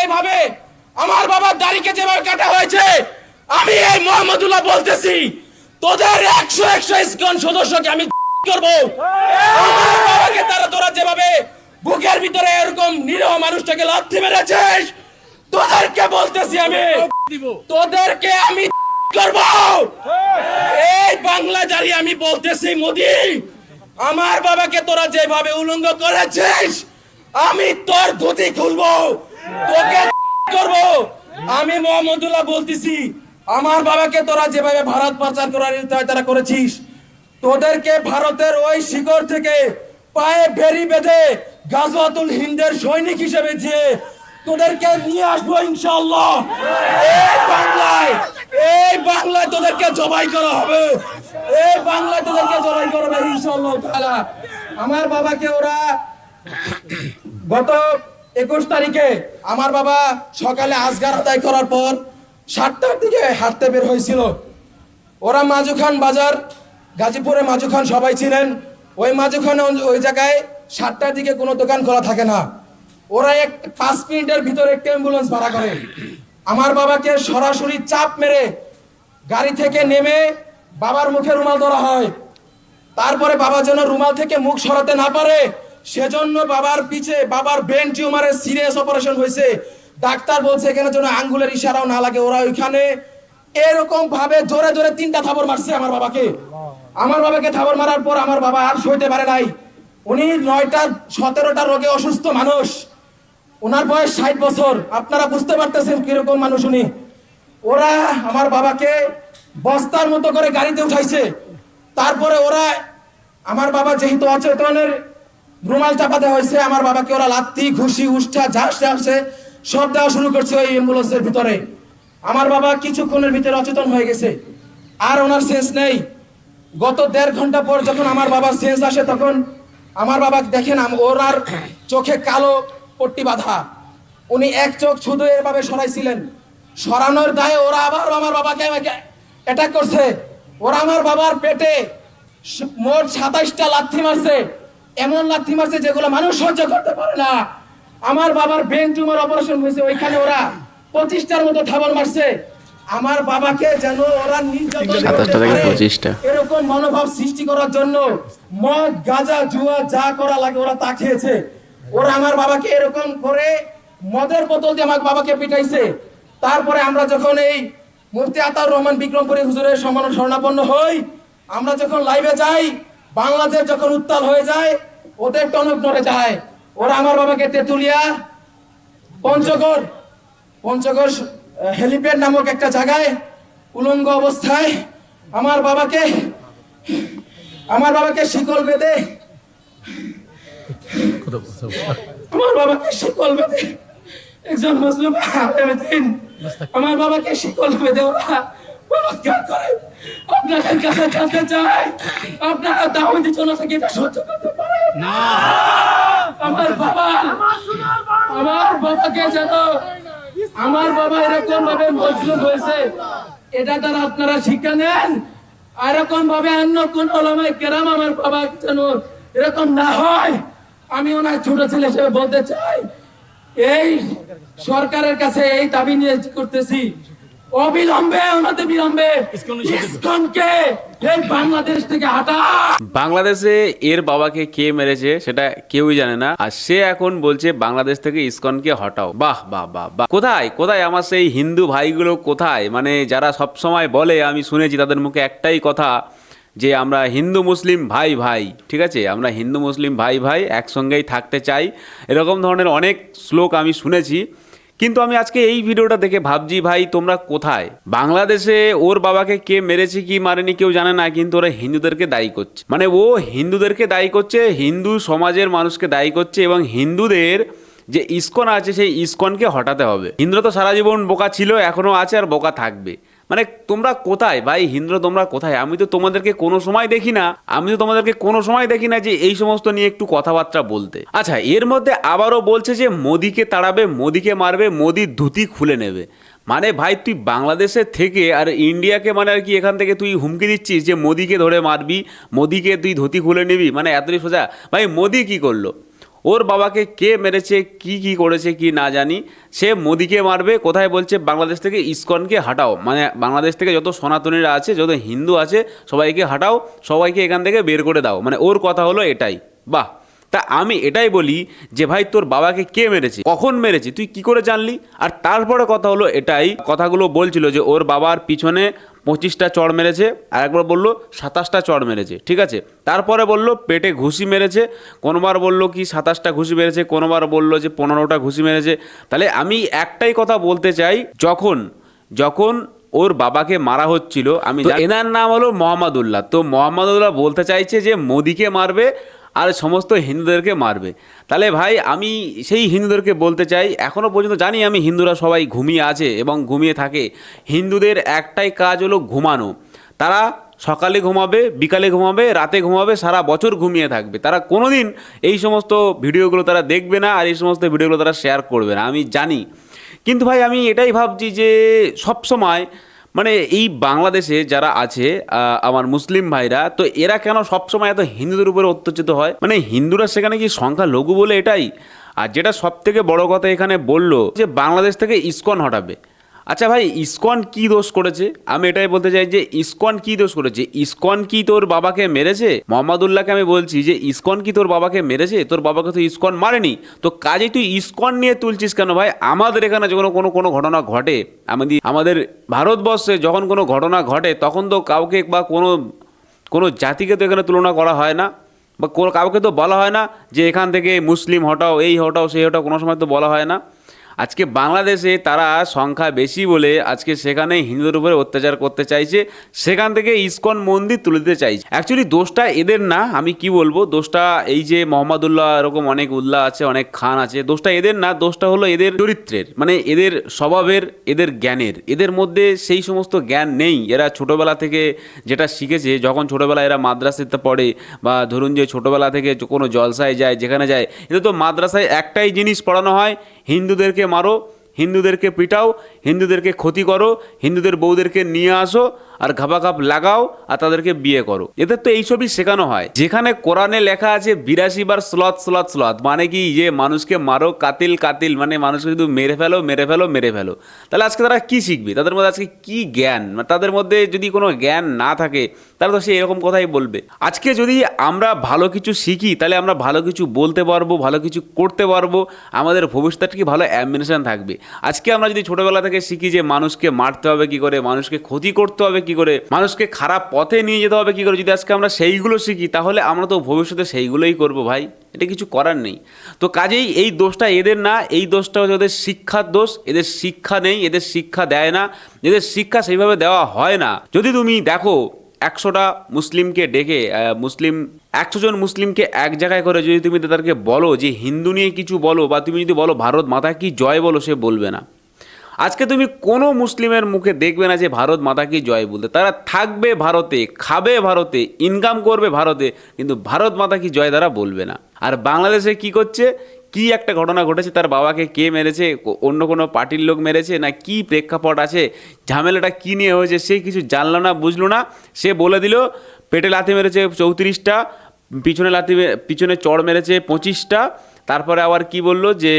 যেভাবে আমার বাবার দাড়িকে যেভাবে কাটা হয়েছে আমি এই মোহাম্মদুল্লাহ বলতেছি তোদের একশো একশো ইসকন সদস্যকে আমি করব। আমার বাবাকে তারা তোরা যেভাবে বুকের ভিতরে এরকম নিরহ মানুষটাকে লাথি মেরেছিস তোদেরকে বলতেছি আমি তোদেরকে আমি করব। এই বাংলা জারি আমি বলতেছি মোদি আমার বাবাকে তোরা যেভাবে উলঙ্গ করেছিস আমি তোর ধুতি খুলবো। তোকে করব। আমি মোহাম্মদুল্লাহ বলতেছি, আমার বাবাকে তোরা যেভাবে ভারত পাচার করার তারা করেছিস, তোদেরকে ভারতের ওই শিকড় থেকে পায়ে বেরি বেঁধে গাজওয়াতুল হিন্দের সৈনিক হিসেবে যে তোদেরকে নিয়ে আসব ইনশাআল্লাহ। এই বাংলায় এই বাংলায় তোদেরকে জবাই করা হবে। এই বাংলায় তোদেরকে জবাই করা হবে ইনশাআল্লাহ তাআলা। আমার বাবাকে ওরা গত একুশ তারিখে আমার বাবা সকালে আজগার আদায় করার পর সাতটার দিকে হাঁটতে বের হয়েছিল। ওরা মাজুখান বাজার, গাজীপুরে মাজুখান সবাই ছিলেন। ওই মাজুখানে ওই জায়গায় সাতটার দিকে কোনো দোকান খোলা থাকে না। ওরা এক পাঁচ মিনিটের ভিতরে একটা অ্যাম্বুলেন্স ভাড়া করে। আমার বাবাকে সরাসরি চাপ মেরে গাড়ি থেকে নেমে বাবার মুখে রুমাল ধরা হয়। তারপরে বাবা যেন রুমাল থেকে মুখ সরাতে না পারে সেজন্য বাবার পিছে, বাবার ব্রেন টিউমারের সিরিয়াস অপারেশন হয়েছে। ডাক্তার বলছে, এখানে যেন আঙ্গুলের ইশারাও না লাগে, ওরা ওইখানে। এরকম ভাবে জোরে জোরে তিনটা থাবর মারছে আমার বাবাকে। আমার বাবাকে থাবর মারার পর আমার বাবা আর সইতে পারে নাই। উনি নয়টা সতেরোটা রোগে অসুস্থ মানুষ। ওনার বয়স ষাট বছর। আপনারা বুঝতে পারতেছেন কীরকম মানুষ উনি। ওরা আমার বাবাকে বস্তার মতো করে গাড়িতে উঠাইছে। তারপরে ওরা, আমার বাবা যেহেতু অচেতনের রুমাল চাপা দেওয়া হয়েছে, আমার বাবাকে ওরা লাত্তি, ঘুষি, উষ্ঠা, ঝাঁস আসছে সব দেওয়া শুরু করছে ওই অ্যাম্বুলেন্সের ভিতরে। আমার বাবা কিছুক্ষণের ভিতরে অচেতন হয়ে গেছে। আর ওনার সেন্স নেই। গত দেড় ঘণ্টা পর যখন আমার বাবার সেন্স আসে, তখন আমার বাবা দেখেন ওনার চোখে কালো পট্টি বাঁধা। উনি এক চোখ শুধু এভাবে সরাইছিলেন। সরানোর দায়ে ওরা আবার আমার বাবাকে অ্যাটাক করছে। ওরা আমার বাবার পেটে মোট সাতাইশটা লাথি মারছে। এমন লাথি মারছে যেগুলো মানুষ সহ্য করতে পারে না। আমার বাবার ব্রেন টিউমার অপারেশন হয়েছে ওইখানে ওরা পঁচিশটার মতো থাবর মারছে। আমার বাবাকে যেন ওরা নির্যাতন। এরকম মনোভাব সৃষ্টি করার জন্য মদ গাঁজা জুয়া যা করা লাগে ওরা তা খেয়েছে। ওরা আমার বাবাকে এরকম করে মদের বোতল দিয়ে আমার বাবাকে পিটাইছে। তারপরে আমরা যখন এই মুফতি আতাউর রহমান বিক্রমপুরী হুজুরের সমান স্বর্ণাপন্ন হই আমরা যখন লাইভে যাই বাংলাদেশ যখন উত্তাল হয়ে যায় ওদের টনক নড়ে যায়। ওরা আমার বাবাকে তেতুলিয়া, পঞ্চগড় পঞ্চগড় হেলিপ্যাড নামক একটা জায়গায়, উলঙ্গ অবস্থায় আমার বাবাকে আমার বাবাকে শিকল বেঁধে, আমার বাবাকে শিকল বেঁধে, একজন মুসলিম আমার বাবাকে শিকল বেঁধে ওরা আপনাদের কাছে চাই, আপনারা দাওয়াতি জনতা কি এটা সহ্য করতে পারেন আমার বাবা আমার বাবাকে যেন আমার বাবা এরকম ভাবে মজলুম হয়েছে, এটা তারা আপনারা শিক্ষা নেন। এরকম ভাবে অন্য কোন ওলামায় কেরাম আমার বাবা যেন এরকম না হয়, আমি ওনার ছোট ছেলে হিসেবে বলতে চাই। এই সরকারের কাছে এই দাবি নিয়ে করতেছি। অবিলম্বে অনতি বিলম্বে ইসকনকে এই বাংলাদেশ থেকে হটা বাংলাদেশে এর বাবাকে কে মেরেছে সেটা কেউই জানে না। আর সে এখন বলছে বাংলাদেশ থেকে ইসকনকে হটাও। বাহ বাহ বাহ বাহ। কোথায়? কোথায় আমার সেই হিন্দু ভাইগুলো কোথায়? মানে যারা সব সময় বলে আমি শুনেছি তাদের মুখে একটাই কথা যে আমরা হিন্দু মুসলিম ভাই ভাই ঠিক আছে? আমরা হিন্দু মুসলিম ভাই ভাই একসঙ্গেই থাকতে চাই। এরকম ধরনের অনেক শ্লোক আমি শুনেছি। কিন্তু আমি আজকে এই ভিডিওটা দেখে ভাবছি, ভাই, তোমরা কোথায়? বাংলাদেশে ওর বাবাকে কে মেরেছে, কি মারেনি, কেউ জানে না, কিন্তু ওরা হিন্দুদেরকে দায়ী করছে। মানে ও হিন্দুদেরকে দায়ী করছে, হিন্দু সমাজের মানুষকে দায়ী করছে এবং হিন্দুদের যে ইস্কন আছে, সেই ইস্কনকে হটাতে হবে। হিন্দুরা তো সারা জীবন বোকা ছিল, এখনও আছে আর বোকা থাকবে। মানে তোমরা কোথায়? ভাই, হিন্দ্র, তোমরা কোথায়? আমি তো তোমাদেরকে কোনো সময় দেখি না। আমি তো তোমাদেরকে কোনো সময় দেখি না যে এই সমস্ত নিয়ে একটু কথাবার্তা বলতে। আচ্ছা এর মধ্যে আবারও বলছে যে মোদিকে তাড়াবে, মোদিকে মারবে, মোদি ধুতি খুলে নেবে। মানে ভাই, তুই বাংলাদেশের থেকে আর ইন্ডিয়াকে মানে আর কি এখান থেকে তুই হুমকি দিচ্ছিস যে মোদিকে ধরে মারবি, মোদিকে তুই ধুতি খুলে নিবি? মানে এতই সোজা। ভাই, মোদি কি করল? ওর বাবাকে কে মেরেছে, কি কি করেছে, কি না জানি। সে মোদিকে মারবে, কোথায় বলছে, বাংলাদেশ থেকে ইসকনকে হাটাও। মানে বাংলাদেশ থেকে যত সনাতনীরা আছে, যত হিন্দু আছে, সবাইকে হাটাও, সবাইকে এখান থেকে বের করে দাও। মানে ওর কথা হলো এটাই। বাহ! তা আমি এটাই বলি যে, ভাই, তোর বাবাকে কে মেরেছে? কখন মেরেছে? তুই কি করে জানলি? আর তারপরে কথা হলো এটাই। কথাগুলো বলছিল যে, ওর বাবার পিছনে পঁচিশটা চড় মেরেছে আর একবার বলল সাতাশটা চড় মেরেছে ঠিক আছে? তারপরে বলল পেটে ঘুষি মেরেছে কোনোবার বলল কি সাতাশটা ঘুষি মেরেছে কোনোবার বলল যে পনেরোটা ঘুষি মেরেছে। তাহলে আমি একটাই কথা বলতে চাই যখন যখন ওর বাবাকে মারা হচ্ছিল আমি এনার নাম হলো মোহাম্মদুল্লাহ তো মোহাম্মদুল্লাহ বলতে চাইছে যে মোদিকে মারবে আর সমস্ত হিন্দুদেরকে মারবে। তাহলে ভাই, আমি সেই হিন্দুদেরকে বলতে চাই এখনও পর্যন্ত জানি আমি হিন্দুরা সবাই ঘুমিয়ে আছে এবং ঘুমিয়ে থাকে। হিন্দুদের একটাই কাজ হলো ঘুমানো। তারা সকালে ঘুমাবে, বিকালে ঘুমাবে, রাতে ঘুমাবে, সারা বছর ঘুমিয়ে থাকবে। তারা কোনো দিন এই সমস্ত ভিডিওগুলো তারা দেখবে না আর এই সমস্ত ভিডিওগুলো তারা শেয়ার করবে না, আমি জানি। কিন্তু ভাই, আমি এটাই ভাবছি যে সবসময় মানে এই বাংলাদেশে যারা আছে আমার মুসলিম ভাইরা, তো এরা কেন সবসময় এত হিন্দুদের উপরে অত্যাচিত হয়? মানে হিন্দুরা সেখানে কি সংখ্যা লঘু বলে এটাই? আর যেটা সব থেকে বড় কথা এখানে বলল যে বাংলাদেশ থেকে ইস্কন হটাবে। আচ্ছা ভাই, ইসকন কি দোষ করেছে? আমি এটাই বলতে চাই যে, ইসকন কি দোষ করেছে? ইসকন কি তোর বাবাকে মেরেছে? মোহাম্মদুল্লাহকে আমি বলছি যে, ইসকন কি তোর বাবাকে মেরেছে? তোর বাবাকে তো ইসকন মারেনি। তো কাজে তুই ইসকন নিয়ে তুলছিস কেন ভাই? আমাদের এখানে যখন কোনো কোনো ঘটনা ঘটে, আমাদের আমাদের ভারতবর্ষে যখন কোনো ঘটনা ঘটে, তখন তো কাউকে বা কোনো কোনো জাতিকে তো এখানে তুলনা করা হয় না। বা কাউকে তো বলা হয় না যে, এখান থেকে মুসলিম হটাও, এই হটাও, সেই হটাও, কোনো সময় তো বলা হয় না। আজকে বাংলাদেশে তারা সংখ্যা বেশি বলে আজকে সেখানে হিন্দুদের উপরে অত্যাচার করতে চাইছে, সেখান থেকে ইসকন মন্দির তুলে দিতে চাইছে। অ্যাকচুয়ালি দোষটা এদের না, আমি কি বলব? দোষটা এই যে মোহাম্মদুল্লাহ এরকম অনেক উল্লাহ আছে, অনেক খান আছে, দোষটা এদের না, দোষটা হলো এদের চরিত্রের। মানে এদের স্বভাবের, এদের জ্ঞানের। এদের মধ্যে সেই সমস্ত জ্ঞান নেই। এরা ছোটোবেলা থেকে যেটা শিখেছে, যখন ছোটোবেলা এরা মাদ্রাসাতে পড়ে বা ধরুন যে ছোটোবেলা থেকে কোনো জলসায় যায়, যেখানে যায়, এদের তো মাদ্রাসায় একটাই জিনিস পড়ানো হয় হিন্দুদেরকে মারো হিন্দুদেরকে পিটাও হিন্দুদেরকে ক্ষতি করো হিন্দুদের বউদেরকে নিয়ে আসো আর ঘাপাঘাপ লাগাও আর তাদেরকে বিয়ে করো। এদের তো এইসবই শেখানো হয়। যেখানে কোরআনে লেখা আছে বিরাশি বার স্লথ স্লথ স্লথ মানে কি যে মানুষকে মারো, কাতিল কাতিল মানে মানুষকে শুধু মেরে ফেলো মেরে ফেলো মেরে ফেলো। তাহলে আজকে তারা কি শিখবে? তাদের মধ্যে আজকে কি জ্ঞান? মানে তাদের মধ্যে যদি কোনো জ্ঞান না থাকে, তাহলে তো সে এরকম কথাই বলবে। আজকে যদি আমরা ভালো কিছু শিখি, তাহলে আমরা ভালো কিছু বলতে পারব, ভালো কিছু করতে পারব, আমাদের ভবিষ্যৎ কি ভালো অ্যাম্বিনেশন থাকবে? আজকে আমরা যদি ছোটোবেলা থেকে শিখি যে মানুষকে মারতে হবে কি করে, মানুষকে ক্ষতি করতে হবে কি করে? মানুষকে খারাপ পথে নিয়ে যেতে হবে কি করে? যদি আজকে আমরা সেইগুলো শিখি, তাহলে আমরা তো ভবিষ্যতে সেইগুলোই করব ভাই। এটা কিছু করার নেই। তো কাজেই এই দোষটা এদের না, এই দোষটা হচ্ছে ওদের শিক্ষার দোষ। এদের শিক্ষা নেই, এদের শিক্ষা দেয় না। এদের শিক্ষা সেইভাবে দেওয়া হয় না। যদি তুমি দেখো, একশোটা মুসলিমকে ডেকে মুসলিম, একশো জন মুসলিমকে এক জায়গায় করে যদি তুমি তাদেরকে বলো যে হিন্দু নিয়ে কিছু বলো বা তুমি যদি বলো ভারত মাতা কি জয় বলো, সে বলবে না। আজকে তুমি কোনো মুসলিমের মুখে দেখবে না যে ভারত মাতা কি জয় বলতে। তারা থাকবে ভারতে, খাবে ভারতে ইনকাম করবে ভারতে, কিন্তু ভারত মাতা কি জয় তারা বলবে না। আর বাংলাদেশে কি করছে? কি একটা ঘটনা ঘটেছে? তার বাবাকে কে মেরেছে? অন্য কোনো পার্টির লোক মেরেছে? না কি প্রেক্ষাপট আছে? ঝামেলাটা কি নিয়ে হয়েছে? সে কিছু জানলো না, বুঝলো না। সে বলে দিল, পেটে লাথি মেরেছে চৌত্রিশটা, পিছনে লাথি পিছনে চড় মেরেছে পঁচিশটা। তারপরে আবার কি বলল যে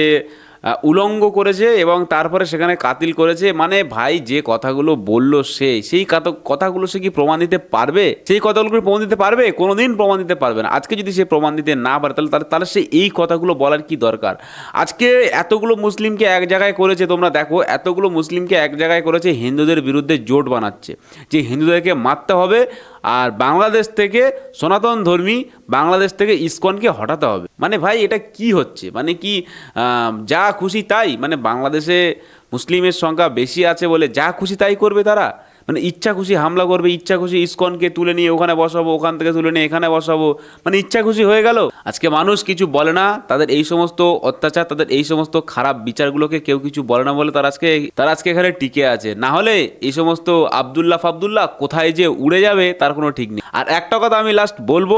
উলঙ্গ করেছে এবং তারপরে সেখানে কাতিল করেছে। মানে ভাই, যে কথাগুলো বলল সে, সেই কথাগুলো সে কি প্রমাণ দিতে পারবে? সেই কথাগুলো প্রমাণ দিতে পারবে? কোনোদিন প্রমাণ দিতে পারবে না। আজকে যদি সে প্রমাণ দিতে না পারে, তাহলে তাহলে সে এই কথাগুলো বলার কি দরকার? আজকে এতগুলো মুসলিমকে এক জায়গায় করেছে তোমরা দেখো, এতগুলো মুসলিমকে এক জায়গায় করেছে হিন্দুদের বিরুদ্ধে জোট বানাচ্ছে। যে হিন্দুদেরকে মারতে হবে আর বাংলাদেশ থেকে সনাতন ধর্মী বাংলাদেশ থেকে ইসকনকে হটাতে হবে। মানে ভাই, এটা কি হচ্ছে? মানে কি যা খুশি তাই? মানে বাংলাদেশে মুসলিমের সংখ্যা বেশি আছে বলে যা খুশি তাই করবে তারা? মানে ইচ্ছা খুশি হামলা করবে ইচ্ছা খুশি ইস্কনকে তুলে নিয়ে ওখানে বসাবো, ওখান থেকে তুলে নিয়ে এখানে বসাবো। মানে ইচ্ছা খুশি হয়ে গেল। আজকে মানুষ কিছু বলে না, তাদের এই সমস্ত অত্যাচার, তাদের এই সমস্ত খারাপ বিচারগুলোকে কেউ কিছু বলে না বলে তারা আজকে তারা আজকে এখানে টিকে আছে। না হলে এই সমস্ত আবদুল্লাহ ফাবদুল্লাহ কোথায় যে উড়ে যাবে, তার কোনো ঠিক নেই। আর একটা কথা আমি লাস্ট বলব,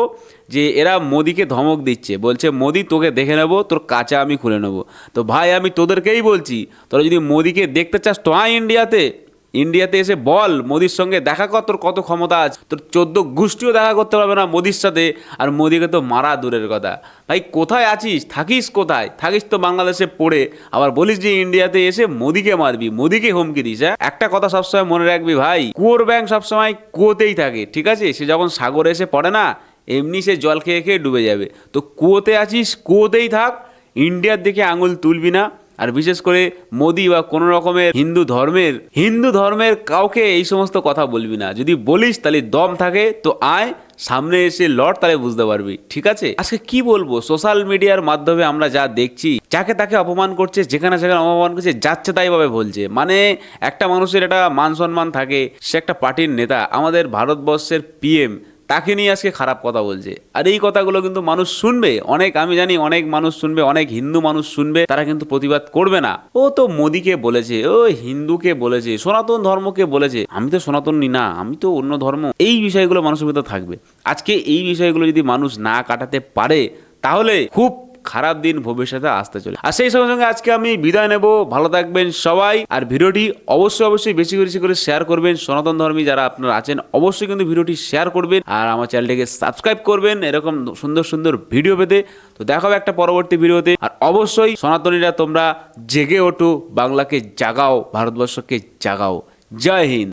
যে এরা মোদিকে ধমক দিচ্ছে। বলছে, মোদি, তোকে দেখে নেব, তোর কাঁচা আমি খুলে নেব। তো ভাই, আমি তোদেরকেই বলছি, তোরা যদি মোদিকে দেখতে চাস, তো ইন্ডিয়াতে ইন্ডিয়াতে এসে বল, মোদির সঙ্গে দেখা কর, তোর কত ক্ষমতা আছে? তোর চোদ্দ গোষ্ঠীও দেখা করতে পারবে না মোদির সাথে, আর মোদিকে তো মারা দূরের কথা। ভাই, কোথায় আছিস? থাকিস কোথায়? থাকিস তো বাংলাদেশে পড়ে। আবার বলিস যে ইন্ডিয়াতে এসে মোদিকে মারবি, মোদিকে হুমকি দিস হ্যাঁ? একটা কথা সবসময় মনে রাখবি ভাই, কুয়োর ব্যাংক সবসময় কুয়োতেই থাকে, ঠিক আছে? সে যখন সাগরে এসে পড়ে না, এমনি সে জল খেয়ে খেয়ে ডুবে যাবে। তো কুয়োতে আছিস, কুয়োতেই থাক, ইন্ডিয়ার দিকে আঙুল তুলবি না। আর বিশেষ করে মোদি বা কোনো রকমের হিন্দু ধর্মের হিন্দু ধর্মের কাউকে এই সমস্ত কথা বলবি না। যদি বলিস তাহলে দম থাকে, তো আয়, সামনে এসে লড় তাহলে বুঝতে পারবি। ঠিক আছে? আজকে কি বলব? সোশ্যাল মিডিয়ার মাধ্যমে আমরা যা দেখছি, যাকে তাকে অপমান করছে, যেখানে সেখানে অপমান করছে, যাচ্ছে তাই ভাবে বলছে। মানে একটা মানুষের একটা মান সম্মান থাকে, সে একটা পার্টির নেতা, আমাদের ভারতবর্ষের পিএম তাকে নিয়ে আজকে খারাপ কথা বলছে। আর এই কথাগুলো কিন্তু মানুষ শুনবে। অনেক, আমি জানি অনেক মানুষ শুনবে, অনেক হিন্দু মানুষ শুনবে, তারা কিন্তু প্রতিবাদ করবে না। ও তো মোদিকে বলেছে, ও হিন্দুকে বলেছে, সনাতন ধর্মকে বলেছে। আমি তো সনাতনী না, আমি তো অন্য ধর্ম। এই বিষয়গুলো মানুষের ভিতরে থাকবে। আজকে এই বিষয়গুলো যদি মানুষ না কাটাতে পারে, তাহলে খুব খারাপ দিন ভবিষ্যতে আসতে চলে আর সেই সঙ্গে সঙ্গে আজকে আমি বিদায় নেব। ভালো থাকবেন সবাই। আর ভিডিওটি অবশ্যই অবশ্যই বেশি বেশি করে শেয়ার করবেন। সনাতন ধর্মী যারা আপনারা আছেন, অবশ্যই কিন্তু ভিডিওটি শেয়ার করবেন। আর আমার চ্যানেলটিকে সাবস্ক্রাইব করবেন এরকম সুন্দর সুন্দর ভিডিও পেতে। তো দেখা হবে একটা পরবর্তী ভিডিওতে। আর অবশ্যই সনাতনীরা তোমরা জেগে ওঠো, বাংলাকে জাগাও, ভারতবর্ষকে জাগাও। জয় হিন্দ।